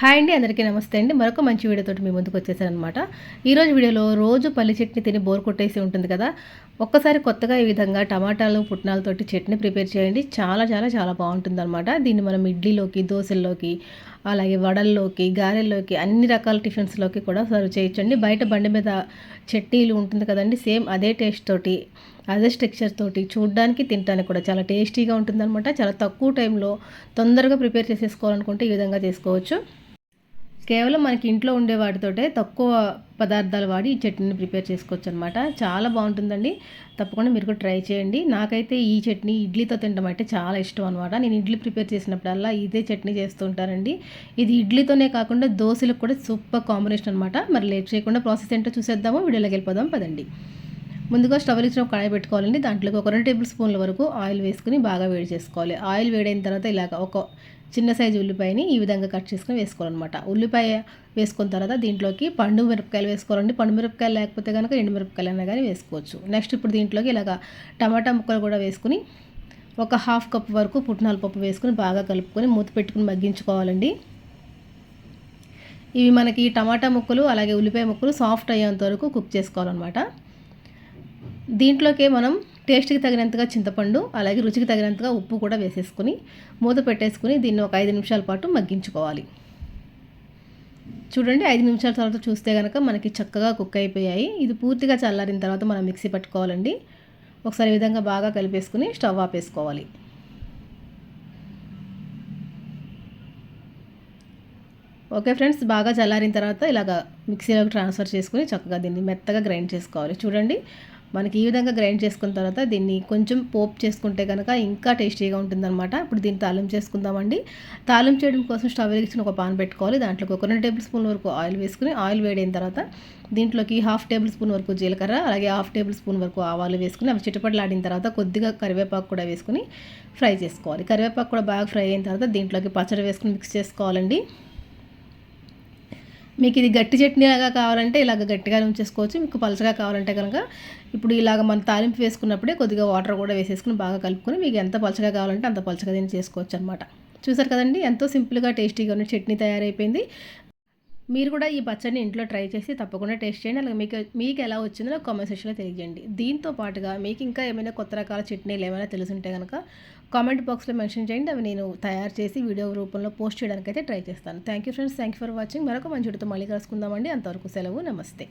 Hi అండి అందరికీ నమస్తే అండి. మరొక మంచి వీడియోతో మీ ముందుకు వచ్చేసాను అనమాట ఈరోజు వీడియోలో రోజు పల్లి చట్నీ తిని బోర్ కొట్టేసి ఉంటుంది కదా. ఒక్కసారి కొత్తగా ఈ విధంగా టమాటాలు పుట్నాలతోటి చట్నీ ప్రిపేర్ చేయండి. చాలా చాలా చాలా బాగుంటుంది అనమాట దీన్ని మనం ఇడ్లీలోకి దోశల్లోకి అలాగే వడల్లోకి గారెల్లోకి అన్ని రకాల టిఫిన్స్లోకి కూడా సర్వ్ చేయొచ్చండి. బయట బండి మీద చట్నీలు ఉంటుంది కదండి సేమ్ అదే టేస్ట్ తోటి అదే స్ట్రక్చర్ తోటి చూడడానికి తినడానికి కూడా చాలా టేస్టీగా ఉంటుందన్నమాట. చాలా తక్కువ టైంలో తొందరగా ప్రిపేర్ చేసేసుకోవాలనుకుంటే ఈ విధంగా చేసుకోవచ్చు. కేవలం మనకి ఇంట్లో ఉండే వాటితోటే తక్కువ పదార్థాలు వాడి ఈ చట్నీని ప్రిపేర్ చేసుకోవచ్చు అనమాట చాలా బాగుంటుందండి. తప్పకుండా మీరు కూడా ట్రై చేయండి. నాకైతే ఈ చట్నీ ఇడ్లీతో తినడం అంటే చాలా ఇష్టం అనమాట నేను ఇడ్లీ ప్రిపేర్ చేసినప్పుడల్లా ఇదే చట్నీ చేస్తూ ఉంటానండి. ఇది ఇడ్లీతోనే కాకుండా దోశలకు కూడా సూపర్ కాంబినేషన్ అనమాట మరి లేట్ చేయకుండా ప్రాసెస్ ఏంటో చూసేద్దాము. వీడియోలోకి వెళ్ళిపోదాం. పదండి. ముందుగా స్టవ్ ఇచ్చిన ఒక కడాయి పెట్టుకోవాలండి దాంట్లోకి ఒక రెండు టేబుల్ స్పూన్ల వరకు ఆయిల్ వేసుకుని బాగా వేడి చేసుకోవాలి. ఆయిల్ వేడైన తర్వాత ఇలాగ ఒక చిన్న సైజు ఉల్లిపాయని ఈ విధంగా కట్ చేసుకుని వేసుకోవాలన్నమాట. ఉల్లిపాయ వేసుకున్న తర్వాత దీంట్లోకి పండు మిరపకాయలు వేసుకోవాలండి. పండు మిరపకాయలు లేకపోతే కనుక ఎండు మిరపకాయలు అయినా కానీ వేసుకోవచ్చు. నెక్స్ట్ ఇప్పుడు దీంట్లోకి ఇలాగ టమాటా ముక్కలు కూడా వేసుకుని ఒక హాఫ్ కప్ వరకు పుట్నాల పప్పు వేసుకుని బాగా కలుపుకొని మూత పెట్టుకుని మగ్గించుకోవాలండి. ఇవి మనకి టమాటా ముక్కలు అలాగే ఉల్లిపాయ ముక్కలు సాఫ్ట్ అయ్యేంత వరకు కుక్ చేసుకోవాలన్నమాట. దీంట్లోకే మనం టేస్ట్కి తగినంతగా చింతపండు అలాగే రుచికి తగినంతగా ఉప్పు కూడా వేసేసుకుని మూత పెట్టేసుకుని దీన్ని ఒక ఐదు నిమిషాల పాటు మగ్గించుకోవాలి. చూడండి ఐదు నిమిషాల తర్వాత చూస్తే కనుక మనకి చక్కగా కుక్ అయిపోయాయి. ఇది పూర్తిగా చల్లారిన తర్వాత మనం మిక్సీ పట్టుకోవాలండి. ఒకసారి విధంగా బాగా కలిపేసుకుని స్టవ్ ఆపేసుకోవాలి. ఓకే ఫ్రెండ్స్ బాగా చల్లారిన తర్వాత ఇలాగ మిక్సీలోకి ట్రాన్స్ఫర్ చేసుకుని చక్కగా దీన్ని మెత్తగా గ్రైండ్ చేసుకోవాలి. చూడండి మనకి ఈ విధంగా గ్రైండ్ చేసుకున్న తర్వాత దీన్ని కొంచెం పోప్ చేసుకుంటే కనుక ఇంకా టేస్టీగా ఉంటుందన్నమాట. ఇప్పుడు దీన్ని తాలిం చేసుకుందామండి. తాలిం చేయడం కోసం స్టవ్ వెలిగించిన ఒక పాన్ పెట్టుకోవాలి. దాంట్లోకి ఒక రెండు టేబుల్ స్పూన్ వరకు ఆయిల్ వేసుకుని ఆయిల్ వేడైన తర్వాత దీంట్లోకి హాఫ్ టేబుల్ స్పూన్ వరకు జీలకర్ర అలాగే హాఫ్ టేబుల్ స్పూన్ వరకు ఆవాలు వేసుకుని అవి చిటపట్లాడిన తర్వాత కొద్దిగా కరివేపాకు కూడా వేసుకుని ఫ్రై చేసుకోవాలి. కరివేపాకు కూడా బాగా ఫ్రై అయిన తర్వాత దీంట్లోకి పచ్చడి వేసుకుని మిక్స్ చేసుకోవాలండి. మీకు ఇది గట్టి చట్నీ లాగా కావాలంటే ఇలాగ గట్టిగా ఉంచేసుకోవచ్చు మీకు పలచగా కావాలంటే కనుక ఇప్పుడు ఇలాగ మనం తాలింపు వేసుకున్నప్పుడే కొద్దిగా వాటర్ కూడా వేసేసుకుని బాగా కలుపుకొని మీకు ఎంత పలచగా కావాలంటే అంత పలుచగా దీన్ని చేసుకోవచ్చు అనమాట చూసారు కదండి ఎంతో సింపుల్గా టేస్టీగా ఉన్న చట్నీ తయారైపోయింది. మీరు కూడా ఈ పచ్చడిని ఇంట్లో ట్రై చేసి తప్పకుండా టేస్ట్ చేయండి. అలాగే మీకు మీకు ఎలా వచ్చిందో నాకు కామెంట్ సెక్షన్లో తెలియజేయండి. దీంతో పాటుగా మీకు ఇంకా ఏమైనా కొత్త రకాల చట్నీలు ఏమైనా తెలుసుంటే కనుక కామెంట్ బాక్స్లో మెన్షన్ చేయండి. అవి నేను తయారు చేసి వీడియో రూపంలో పోస్ట్ చేయడానికి అయితే ట్రై చేస్తాను. Thank you friends thank you for watching మరొక మంచి మళ్ళీ కలుసుకుందామండి. అంతవరకు సెలవు. నమస్తే.